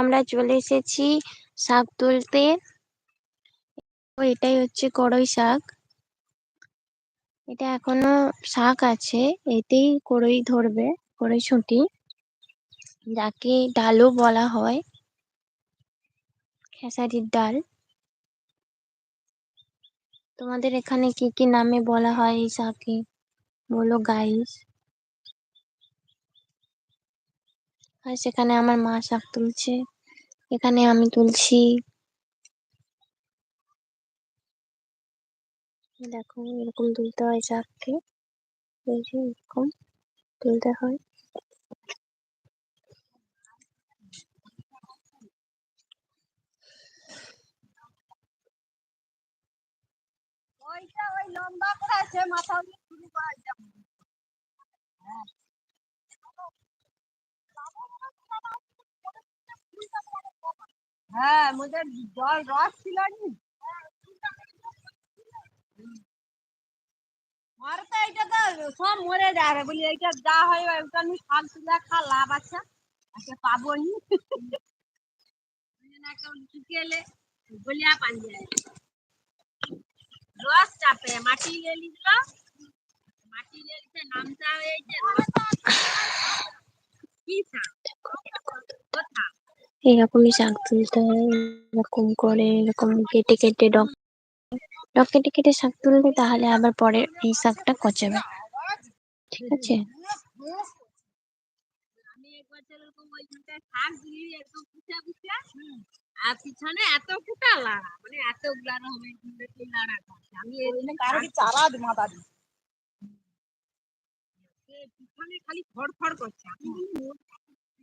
আমরা চলে এসেছি শাক তুলতে। এটাই হচ্ছে কড়ই শাক। এটা এখনও শাক আছে, এতেই কড়ই ধরবে কড়ইশুঁটি যাকে ডালও বলা হয়। খেসারির ডাল। তোমাদের এখানে কি কি নামে বলা হয় এই শাককে বলো গাইস আর সেখানে আমার মা শাক তুলছে। এখানে আমি তুলছি। দেখো, এরকম তুলতে হয় শাককে। এই যে এরকম তুলতে হয়। লম্বা করে আছে, মাথা শুরু করা হ্যাঁ জল রস ছিল নি আর তো সব মরে যাবে বলি এইটা যা ওইটা আমি শাক তুলে খা লাভ আছে পাবো নি শুকিয়েলে গলিয়া পানি যায় রস চাপে, মাটি নিল মাটি নিতে নামটা হয়েছে। কি এরকমই শাক তুলতে হয় এরকম করে এরকম কেটে কেটে ডগ ডগ কেটে কেটে শাক তুলবে তাহলে আবার পরে এই শাকটা কচাবে ঠিক আছে? আর পিছনে এত কুটা লাড়া মানে এত লাড়া হবে লাড়া করছে? আমি এখানে চারা মাথা দি পিছনে খালি করছে। আমি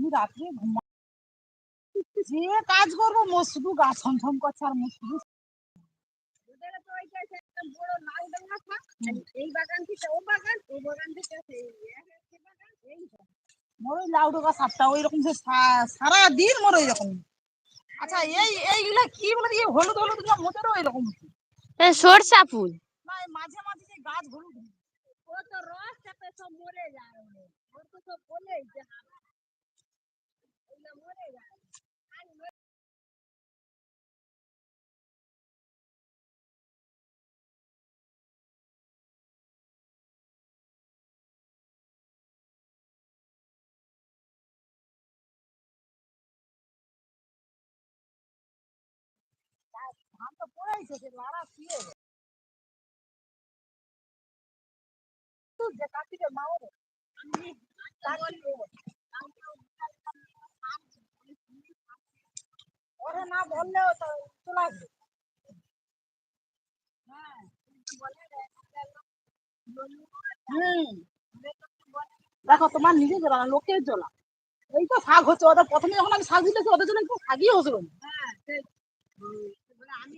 আমি রাত্রে ঘুমা যে কাজ করব মোর শুধু গা ছমছম করছে আর মোর শুধু মোর ওই লাউ ডোকা ওই রকম সে সারা দিন মোর ওই রকম। আচ্ছা এই এইগুলা কি বলে দিয়ে হলুদ হলুদগুলো মোদেরও ওই রকম? সরষা ফুল। মাঝে মাঝে যে গাছ হলুদ ও তো রস চাপে সব মরে যায়। ওরে না বললেও তো চলে আসবে। হ্যাঁ দেখো তোমার নিজে জ্বলা না লোকের জ্বলা এই তো শাক হচ্ছে ওদের প্রথমে যখন আমি শাক দিতেছি ওদের জন্য একটু শাকই হয়েছিল। হ্যাঁ আমি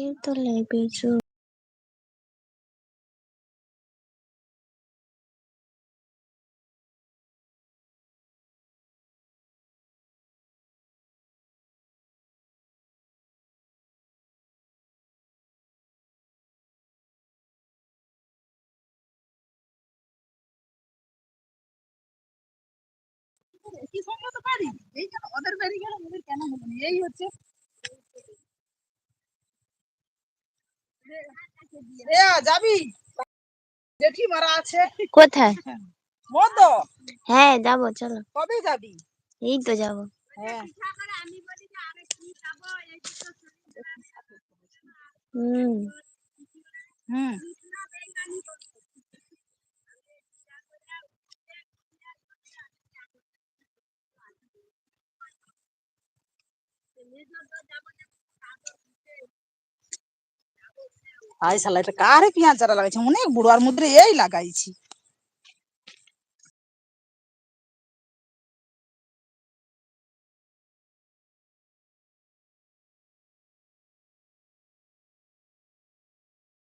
আসিনি তোমার- কি সঙ্গে পারি এই কেন ওদের বাড়ি গেলে ওদের কেন হলো? এই হচ্ছে যাবি? জেঠি মারা আছে। কোথায়? মদ? হ্যাঁ যাব চলো। কবে যাবি? এই তো যাব। হ্যাঁ। হুম। হুম। আই শালা এটা কারে পেঁয়াজ চারা লাগাইছে? অনেক বড় মধ্যে এই লাগাইছি।